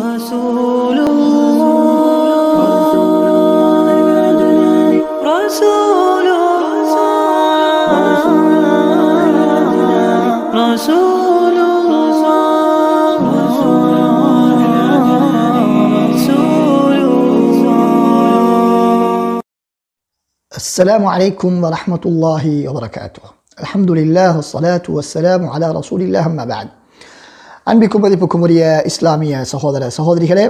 رسول الله رسول الله رسول الله السلام عليكم ورحمة الله وبركاته. الحمد لله والصلاة والسلام على رسول الله أما بعد. அன்பிக்கும் மதிப்புக்கும் இஸ்லாமிய சகோதர சகோதரிகளே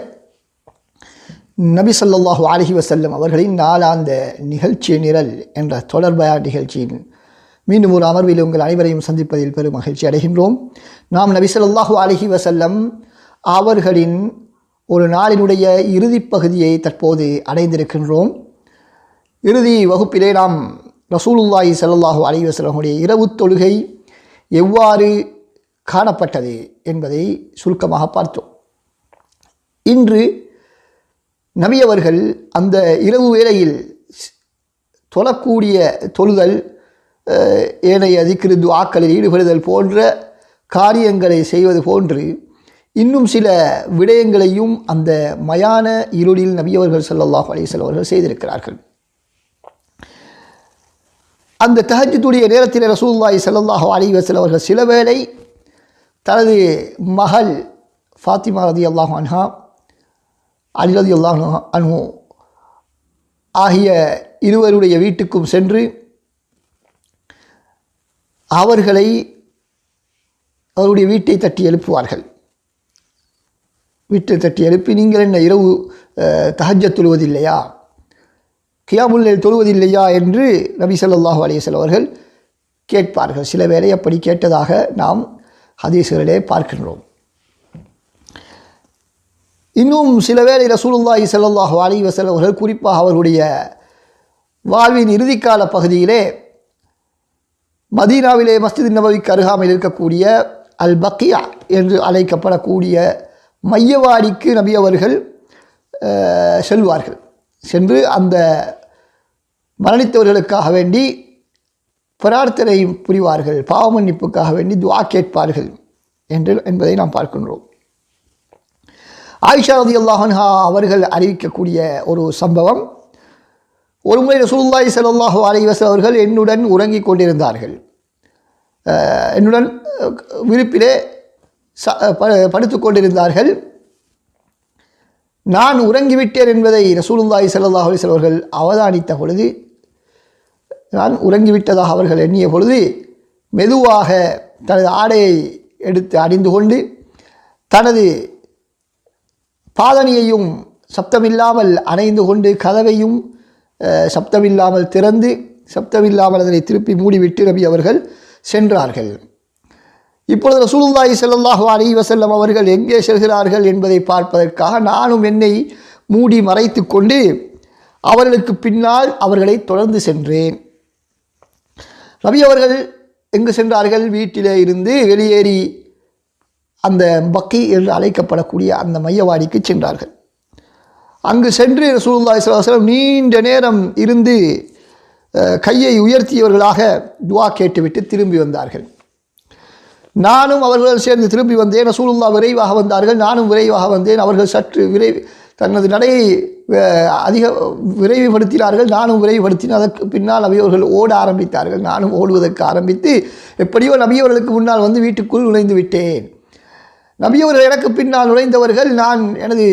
நபி சொல்லாஹு அலஹி வசல்லம் அவர்களின் நாளாந்த நிகழ்ச்சி நிரல் என்ற தொடர்பயா நிகழ்ச்சியின் மீண்டும் ஒரு அமர்வில் உங்கள் அனைவரையும் சந்திப்பதில் பெரும் மகிழ்ச்சி அடைகின்றோம். நாம் நபி சொல்லாஹு அலஹி வசல்லம் அவர்களின் ஒரு நாளினுடைய இறுதிப் பகுதியை தற்போது அடைந்திருக்கின்றோம். இறுதி வகுப்பிலே நாம் ரசூலுல்லாஹி சல்லாஹூ அலி வஸல்லமுடைய இரவு தொழுகை எவ்வாறு காணப்பட்டது என்பதை சுருக்கமாக பார்த்தோம். இன்று நபியவர்கள் அந்த இரவு வேளையில் தொழக்கூடிய தொழுதல் ஏனைய திக்ரு ஆக்களில் ஈடுபடுதல் போன்ற காரியங்களை செய்வது போன்று இன்னும் சில விடயங்களையும் அந்த மயான இருளில் நபியவர்கள் அவர்கள் ஸல்லல்லாஹு அவர்கள் செய்திருக்கிறார்கள். அந்த தஹஜ்ஜுடைய நேரத்தில் ரசூல்லாய் ஸல்லல்லாஹு அலிவசல் அவர்கள் சில வேளை மகள் ஃபாத்திமா ரதி அல்லாஹு அன்ஹா அலி ரதி அல்லாஹு அன்ஹு ஆகிய இருவருடைய வீட்டுக்கும் சென்று அவர்களை அவருடைய வீட்டை தட்டி எழுப்புவார்கள். வீட்டை தட்டி எழுப்பி நீங்கள் என்ன இரவு தகஜ தொழுவதில்லையா? கியாமுல்லில் தொழுவதில்லையா? என்று நபி சொல்லாஹு அலையசல் அவர்கள் கேட்பார்கள். சில பேரை அப்படி கேட்டதாக நாம் ஹதீஸ்களிலே பார்க்கின்றோம். இன்னும் சில வேளை ரசூலுல்லாஹி ஸல்லல்லாஹு அலைஹி வஸல்லம் அவர்கள் குறிப்பாக அவருடைய வாழ்வின் இறுதிக்கால பகுதியிலே மதீனாவிலே மஸ்ஜித் நபவிக்கு அருகாமையில் இருக்கக்கூடிய அல் பக்கியா என்று அழைக்கப்படக்கூடிய மையவாடிக்கு நபி அவர்கள் செல்வார்கள். சென்று அந்த மரணித்தவர்களுக்காக வேண்டி பிரார்த்தனை புரிவார்கள் பாவ மன்னிப்புக்காக வேண்டி துவா கேட்பார்கள் என்று என்பதை நாம் பார்க்கின்றோம். ஆயிஷா ரதி அல்லாஹன்ஹா அவர்கள் அறிவிக்கக்கூடிய ஒரு சம்பவம் ஒருமுறை ரசூல்லாய் ஸல்லல்லாஹு அலைஹி அவர்கள் என்னுடன் உறங்கிக் கொண்டிருந்தார்கள். என்னுடன் விருப்பிலே ச ப- கொண்டிருந்தார்கள். நான் உறங்கிவிட்டேன் என்பதை ரசூலுல்லாய் சல்லாஹ் அலிஸ் அவர்கள் அவதானித்த பொழுது நான் உறங்கிவிட்டதாக அவர்கள் எண்ணிய பொழுது மெதுவாக தனது ஆடையை எடுத்து அணிந்து கொண்டு தனது பாதணியையும் சப்தமில்லாமல் அணைந்து கொண்டு கதவையும் சப்தமில்லாமல் திறந்து சப்தமில்லாமல் அதனை திருப்பி மூடிவிட்டு நபி அவர்கள் சென்றார்கள். இப்பொழுது ரசூலுல்லாஹி ஸல்லல்லாஹு அலைஹி வஸல்லம் அவர்கள் எங்கே செல்கிறார்கள் என்பதை பார்ப்பதற்காக நானும் என்னை மூடி மறைத்து கொண்டு அவர்களுக்கு பின்னால் அவர்களை தொடர்ந்து சென்றேன். நபி அவர்கள் எங்கு சென்றார்கள்? வீட்டிலே இருந்து வெளியேறி அந்த பக்கி என்று அழைக்கப்படக்கூடிய அந்த மையவாடிக்கு சென்றார்கள். அங்கு சென்று ரசூலுல்லாஹி ஸல்லல்லாஹு நீண்ட நேரம் இருந்து கையை உயர்த்தியவர்களாக துவா கேட்டுவிட்டு திரும்பி வந்தார்கள். நானும் அவர்கள் சேர்ந்து திரும்பி வந்தேன். ரசூலுல்லா விரைவாக வந்தார்கள். நானும் விரைவாக வந்தேன். அவர்கள் சற்று விரை தனது நடையை அதிக விரைவுபடுத்தினார்கள். நானும் விரைவுபடுத்தினேன். அதற்கு பின்னால் நபியவர்கள் ஓட ஆரம்பித்தார்கள். நானும் ஓடுவதற்கு ஆரம்பித்து எப்படியோ நபியவர்களுக்கு முன்னால் வந்து வீட்டுக்குள் நுழைந்து விட்டேன். நபியவர்கள் எனக்கு பின்னால் நுழைந்தவர்கள் நான் எனது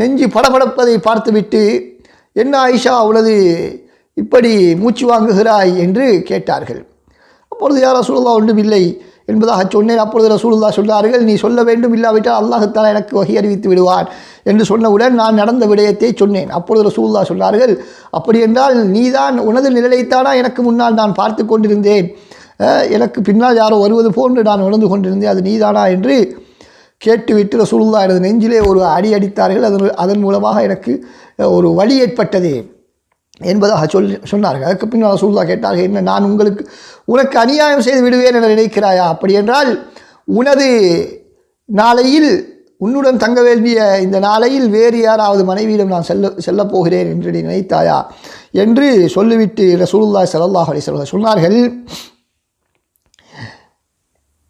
நெஞ்சு படபடப்பதை பார்த்துவிட்டு என்ன ஆயிஷா உனது இப்படி மூச்சு வாங்குகிறாய்? என்று கேட்டார்கள். அப்பொழுது யார் ரசூலுல்லா ஒன்றும் இல்லை. என்பதாக சொன்னேன். அப்பொழுது ரசூலுல்லா சொல்கிறார்கள் நீ சொல்ல வேண்டும் இல்லாவிட்டால் அல்லாஹத்தாலா எனக்கு வகை அறிவித்து விடுவான் என்று சொன்னவுடன் நான் நடந்த விடயத்தை சொன்னேன். அப்பொழுது ரசூலுல்லா சொன்னார்கள் அப்படி என்றால் நீதான் உனது நிலைத்தானா எனக்கு முன்னால் நான் பார்த்து கொண்டிருந்தேன். எனக்கு பின்னால் யாரோ வருவது போன்று நான் உணர்ந்து கொண்டிருந்தேன். அது நீதானா என்று கேட்டுவிட்டு ரசூலுல்லா எனது நெஞ்சிலே ஒரு அடி அடித்தார்கள். அதன் அதன் மூலமாக எனக்கு ஒரு வழி ஏற்பட்டது. என்பதாக சொல் சொன்னார்கள். அதுக்கு பின்னால் ரசூலுல்லா கேட்டார்கள் என்ன நான் உங்களுக்கு உனக்கு அநியாயம் செய்து விடுவேன் என நினைக்கிறாயா? அப்படி என்றால் உனது நாளையில் உன்னுடன் தங்க வேண்டிய இந்த நாளையில் வேறு யாராவது மனைவியிடம் நான் செல்ல செல்லப் போகிறேன் என்று நீ நினைத்தாயா? என்று சொல்லிவிட்டு ரசூலுல்லாஹி ஸல்லல்லாஹு அலி வஸல்லம் சொன்னார்கள்.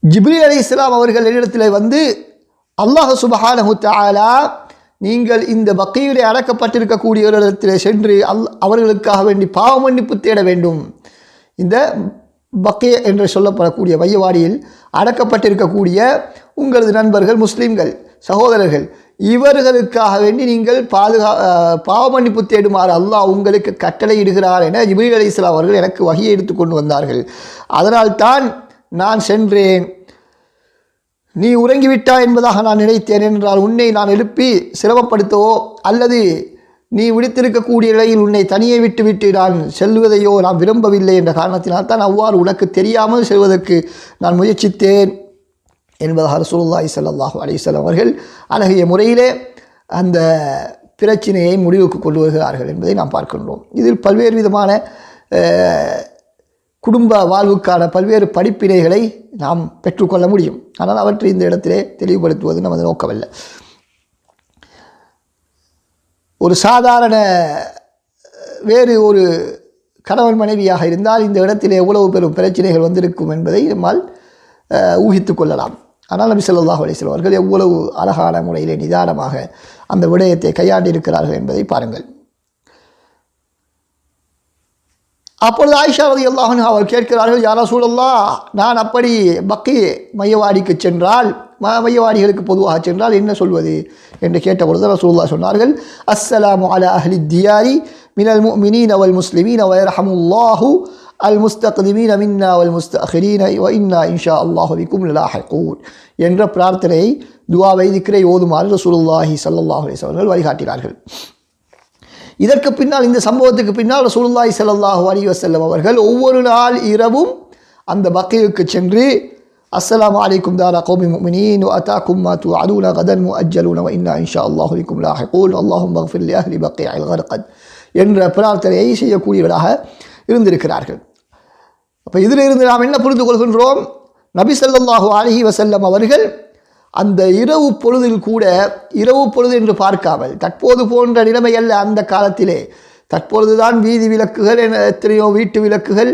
ஜிப்ரி அலி இஸ்லாம் அவர்கள் என்னிடத்தில் வந்து அல்லாஹ் சுபஹானஹு தாலா நீங்கள் இந்த பக்கையிலே அடக்கப்பட்டிருக்கக்கூடியவர்களிடத்தில் சென்று அல் அவர்களுக்காக வேண்டி பாவ மன்னிப்பு தேட வேண்டும். இந்த பக்கே என்று சொல்லப்படக்கூடிய வையவாடியில் அடக்கப்பட்டிருக்கக்கூடிய உங்களது நண்பர்கள் முஸ்லீம்கள் சகோதரர்கள் இவர்களுக்காக வேண்டி நீங்கள் பாதுகா பாவ மன்னிப்பு தேடுமாறு அல்லாஹ் உங்களுக்கு கட்டளையிடுகிறார் என ஜிப்ரீல் அலைஹிஸ்ஸலாம் அவர்கள் எனக்கு வகையை எடுத்துக்கொண்டு வந்தார்கள். அதனால்தான் நான் சென்றேன். நீ உறங்கிவிட்டாய் என்பதாக நான் நினைத்தேன் என்றால் உன்னை நான் எழுப்பி சிரமப்படுத்தவோ அல்லது நீ விடுத்திருக்கக்கூடிய நிலையில் உன்னை தனியே விட்டுவிட்டு நான் செல்வதையோ நான் விரும்பவில்லை என்ற காரணத்தினால் தான் அவ்வாறு உனக்கு தெரியாமல் செல்வதற்கு நான் முயற்சித்தேன் என்பதாக ரசூலுல்லாஹி சல்லாஹூ அலைஹி அவர்கள் அழகிய முறையிலே அந்த பிரச்சினையை முடிவுக்கு கொண்டு வருகிறார்கள் என்பதை நாம் பார்க்கின்றோம். இதில் பல்வேறு விதமான குடும்ப வாழ்வுக்கான பல்வேறு படிப்பினைகளை நாம் பெற்றுக்கொள்ள முடியும். ஆனால் அவற்றை இந்த இடத்திலே தெளிவுபடுத்துவது நமது நோக்கமல்ல. ஒரு சாதாரண வேறு ஒரு கணவன் மனைவியாக இருந்தால் இந்த இடத்திலே எவ்வளவு பெரும் பிரச்சனைகள் வந்திருக்கும் என்பதை நம்மால் அஹ், ஊகித்துக் கொள்ளலாம். ஆனால் நபி ஸல்லல்லாஹு அலைஹி அவர்கள் எவ்வளவு அழகான முறையிலே நிதானமாக அந்த விடயத்தை கையாண்டிருக்கிறார்கள் என்பதை பாருங்கள். அப்பொழுது ஆயிஷா ரதி அல்லாஹன் அவர் கேட்கிறார்கள் யாரா சூழல்லா நான் அப்படி பக்கி மையவாடிக்கு சென்றால் மையவாடிகளுக்கு பொதுவாக சென்றால் என்ன சொல்வது? என்று கேட்டபொழுது ரசூல்லா சொன்னார்கள் அஸ்ஸலாமு அலா அஹ்லி தியாரி மினல் மினீன் அவல் முஸ்லிமீன் அவ ரஹமுல்லாஹு அல் முஸ்தக்திமீன மின்னா அவல் முஸ்தஅஹிரீன வ இன்னா இன்ஷா அல்லாஹு பிக்கும் என்ற பிரார்த்தனை துவாவை திக்ரை ஓதுமாறு ரசூலுல்லாஹி சல்லாஹ் அவர்கள் வழிகாட்டினார்கள். இதற்கு பின்னால் இந்த சம்பவத்துக்கு பின்னால் ரசூலுல்லாஹி செல்லல்லாஹு அலைஹி வஸல்லம் அவர்கள் ஒவ்வொரு நாள் இரவும் அந்த பக்கையுக்கு சென்று அஸ்லாம் அலைக்கும் தாரா கௌமி முஃமினீன் வ அதாக்கும் மா துஅதுன கதன் முஅஜ்ஜலுன வ இன்னா இன்ஷா அல்லாஹுலிக்கும் பிக்கும் அல்லாஹும் அல்லாஹும்ம அஹ்லி பக்கியில் என்ற பிரார்த்தனையை செய்யக்கூடியவராக இருந்திருக்கிறார்கள். அப்போ இதில் இருந்து நாம் என்ன புரிந்து கொள்கின்றோம் நபி செல்லல்லாஹு அலஹி வசல்லம் அவர்கள் அந்த இரவு பொழுதில் கூட இரவு பொழுது என்று பார்க்காமல் தற்போது போன்ற நிலைமை அல்ல அந்த காலத்திலே. தற்பொழுதுதான் வீதி விளக்குகள் என எத்தனையோ வீட்டு விளக்குகள்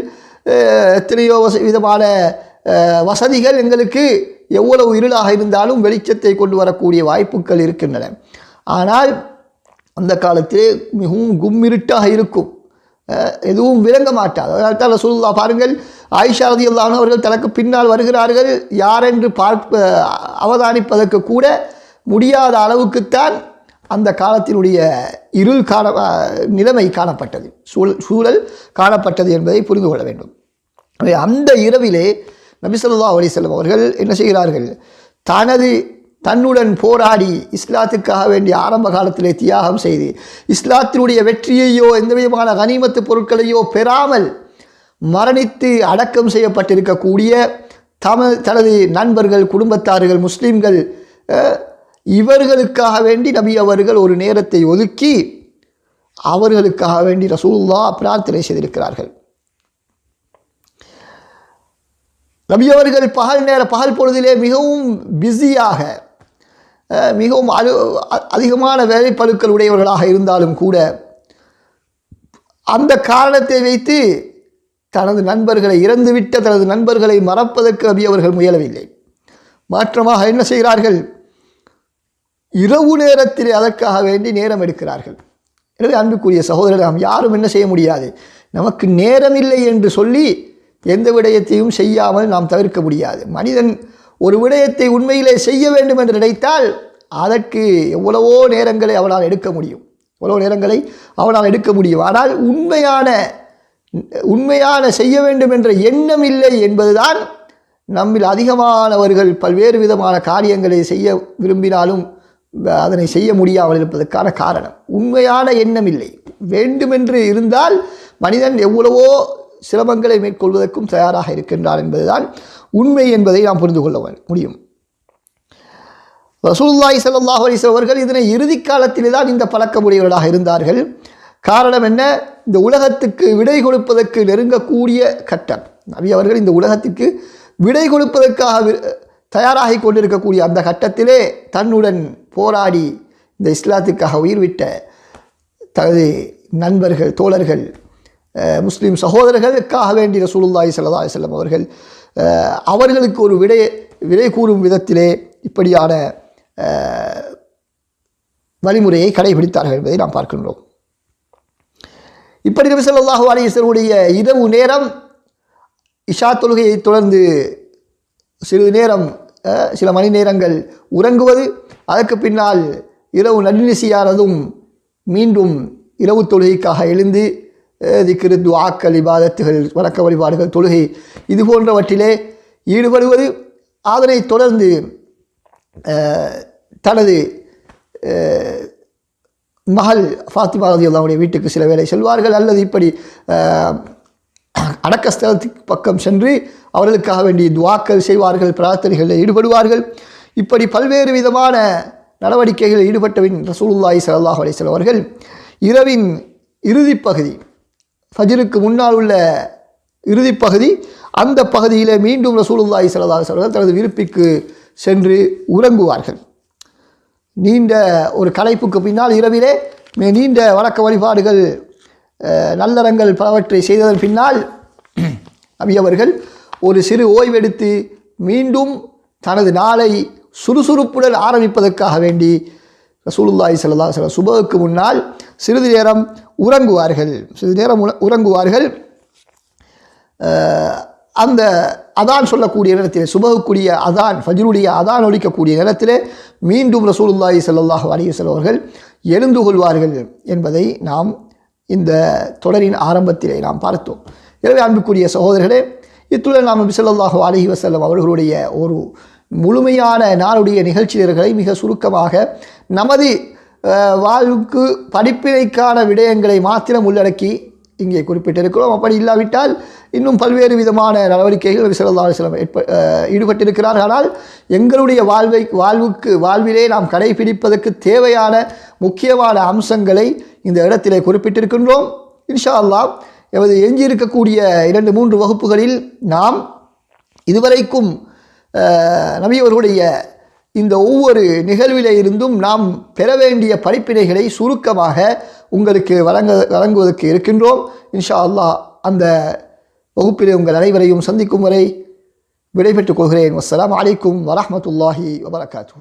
எத்தனையோ விதமான வசதிகள் எங்களுக்கு எவ்வளவு இருளாக இருந்தாலும் வெளிச்சத்தை கொண்டு வரக்கூடிய வாய்ப்புகள் இருக்கின்றன. ஆனால் அந்த காலத்திலே மிகவும் கும்மிருட்டாக இருக்கும். எதுவும் விளங்க மாட்டாது அதனால் தான் ரசூலுல்லாஹ் பாருங்கள் ஆயிஷா ரதியல்லாஹு அவர்கள் தனக்கு பின்னால் வருகிறார்கள். யாரென்று பார்ப்ப அவதானிப்பதற்கு கூட முடியாத அளவுக்குத்தான் அந்த காலத்தினுடைய இருள் காண நிலைமை காணப்பட்டது. சூழல் சூழல் காணப்பட்டது என்பதை புரிந்து கொள்ள வேண்டும். அந்த இரவிலே நபிசல்லா ஸல்லல்லாஹு அலைஹி அவர்கள் என்ன செய்கிறார்கள்? தனது தன்னுடன் போராடி இஸ்லாத்துக்காக வேண்டிய ஆரம்ப காலத்திலே தியாகம் செய்து இஸ்லாத்தினுடைய வெற்றியையோ எந்த விதமான கனிமத்து பொருட்களையோ பெறாமல் மரணித்து அடக்கம் செய்யப்பட்டிருக்கக்கூடிய தம தனது நண்பர்கள் குடும்பத்தார்கள் முஸ்லீம்கள் இவர்களுக்காக வேண்டி நபி அவர்கள் ஒரு நேரத்தை ஒதுக்கி அவர்களுக்காக வேண்டி ரசூல்லா பிரார்த்தனை செய்திருக்கிறார்கள். நபி அவர்கள் பகல் நேர பகல் பொழுதிலே மிகவும் பிஸியாக மிகவும் அலு அ- அதிகமான வேலைப்பழுக்கள் உடையவர்களாக இருந்தாலும் கூட அந்த காரணத்தை வைத்து தனது நண்பர்களை இறந்துவிட்ட தனது நண்பர்களை மறப்பதற்கு அபி அவர்கள் முயலவில்லை. மாற்றமாக என்ன செய்கிறார்கள்? இரவு நேரத்தில் அதற்காக வேண்டி நேரம் எடுக்கிறார்கள். எனவே அன்புக்குரிய சகோதரர் நாம் யாரும் என்ன செய்ய முடியாது. நமக்கு நேரமில்லை என்று சொல்லி எந்த விடயத்தையும் செய்யாமல் நாம் தவிர்க்க முடியாது. மனிதன் ஒரு விடயத்தை உண்மையிலே செய்ய வேண்டும் என்று நினைத்தால் அதற்கு எவ்வளவோ நேரங்களை அவனால் எடுக்க முடியும். எவ்வளோ நேரங்களை அவனால் எடுக்க முடியும். ஆனால் உண்மையான உண்மையான செய்ய வேண்டும் என்ற எண்ணம் இல்லை என்பதுதான் நம்மில் அதிகமானவர்கள் பல்வேறு விதமான காரியங்களை செய்ய விரும்பினாலும் அதனை செய்ய முடியாமல் இருப்பதற்கான காரணம். உண்மையான எண்ணம் இல்லை. வேண்டுமென்று இருந்தால் மனிதன் எவ்வளவோ சிரமங்களை மேற்கொள்வதற்கும் தயாராக இருக்கின்றார் என்பதுதான் உண்மை என்பதை நாம் புரிந்து கொள்ள முடியும். ரசூலுல்லாஹி ஸல்லல்லாஹு அலிஸ் அவர்கள் இதனை இறுதி காலத்திலே தான் இந்த பழக்கமுடையவர்களாக இருந்தார்கள். காரணம் என்ன? இந்த உலகத்துக்கு விடை கொடுப்பதற்கு நெருங்கக்கூடிய கட்டம். நபி அவர்கள் இந்த உலகத்திற்கு விடை கொடுப்பதற்காக வி- தயாராகி கொண்டிருக்கக்கூடிய அந்த கட்டத்திலே தன்னுடன் போராடி இந்த இஸ்லாத்துக்காக உயிர் விட்ட தனது நண்பர்கள் தோழர்கள் முஸ்லீம் சகோதரர்களுக்காக வேண்டி ரசூலுல்லாஹி செல்லதாய் செல்லம் அவர்கள் அவர்களுக்கு ஒரு விடை விடை கூறும் விதத்திலே இப்படியான வழிமுறையை கடைபிடித்தார்கள் என்பதை நாம் பார்க்கின்றோம். இப்படி நபி ஸல்லல்லாஹு அலைஹி இரவு நேரம் இஷா தொழுகையை தொடர்ந்து சிறிது நேரம் சில மணி நேரங்கள் உறங்குவது அதற்கு பின்னால் இரவு நடுநிசியானதும் மீண்டும் இரவு தொழுகைக்காக எழுந்து திக்ரு துவாக்கள் இபாதத்துகள் வணக்க வழிபாடுகள் தொழுகை இது போன்றவற்றிலே ஈடுபடுவது அதனை தொடர்ந்து தனது மகள் ஃபாத்திமா ரதியுல்லாவுடைய வீட்டுக்கு சில வேலை செல்வார்கள் அல்லது இப்படி அடக்கஸ்தலத்துக்கு பக்கம் சென்று அவர்களுக்காக வேண்டிய துவாக்கள் செய்வார்கள் பிரார்த்தனைகளில் ஈடுபடுவார்கள். இப்படி பல்வேறு விதமான நடவடிக்கைகளில் ஈடுபட்டவின் ரசூலுல்லாஹி ஸல்லல்லாஹு அலைஹி வஸல்லம் அவர்கள் இரவின் இறுதிப்பகுதி ஃபஜிலுக்கு முன்னால் உள்ள இறுதிப் பகுதி அந்த பகுதியில் மீண்டும் ரசூலுல்லாஹி ஸல்லல்லாஹு அவர்கள் தனது விருப்பிக்கு சென்று உறங்குவார்கள். நீண்ட ஒரு கலைப்புக்கு பின்னால் இரவிலே மிக நீண்ட வழக்க வழிபாடுகள் நல்லறங்கள் பலவற்றை செய்ததன் பின்னால் அவியவர்கள் ஒரு சிறு ஓய்வெடுத்து மீண்டும் தனது நாளை சுறுசுறுப்புடன் ஆரம்பிப்பதற்காக வேண்டி ரசூலுல்லாஹி ஸல்லல்லாஹு அலைஹி சுபகுக்கு முன்னால் சிறிது நேரம் உறங்குவார்கள். சிறிது நேரம் உறங்குவார்கள். அந்த அதான் சொல்லக்கூடிய நேரத்தில் சுபகுக்குரிய அதான் ஃபஜ்ருடைய அதான் ஒழிக்கக்கூடிய நேரத்தில் மீண்டும் ரசூலுல்லாஹி சல்லாஹ் அலைஹி வஸல்லம் அவர்கள் எழுந்து கொள்வார்கள் என்பதை நாம் இந்த தொடரின் ஆரம்பத்திலே நாம் பார்த்தோம். எனவே அன்புக்குரிய சகோதரர்களே இத்துடன் நாம் பிசல்லாஹு அலஹி வசல்லம் அவர்களுடைய ஒரு முழுமையான நாளுடைய நிகழ்ச்சியர்களை மிக சுருக்கமாக நமது வாழ்வுக்கு படிப்பினைக்கான விடயங்களை மாத்திரம் உள்ளடக்கி இங்கே குறிப்பிட்டிருக்கிறோம். அப்படி இல்லாவிட்டால் இன்னும் பல்வேறு விதமான நடவடிக்கைகள் நபி ஸல்லல்லாஹு ஏற்ப ஈடுபட்டிருக்கிறார்கள். ஆனால் எங்களுடைய வாழ்வை வாழ்வுக்கு வாழ்விலே நாம் கடைபிடிப்பதற்கு தேவையான முக்கியமான அம்சங்களை இந்த இடத்திலே குறிப்பிட்டிருக்கின்றோம். இன்ஷா அல்லாஹ் எமது எஞ்சியிருக்கக்கூடிய இரண்டு மூன்று வகுப்புகளில் நாம் இதுவரைக்கும் நபியவர்களுடைய இந்த ஒவ்வொரு நிகழ்வில இருந்தும் நாம் பெற வேண்டிய படிப்பினைகளை சுருக்கமாக உங்களுக்கு வழங்க வழங்குவதற்கு இருக்கின்றோம். இன்ஷா அல்லாஹ் அந்த வகுப்பிலே உங்கள் அனைவரையும் சந்திக்கும் வரை விடைபெற்றுக் கொள்கிறேன். வசலாம் அலைக்கும் வரமத்துல்லாஹி வபரகாத்து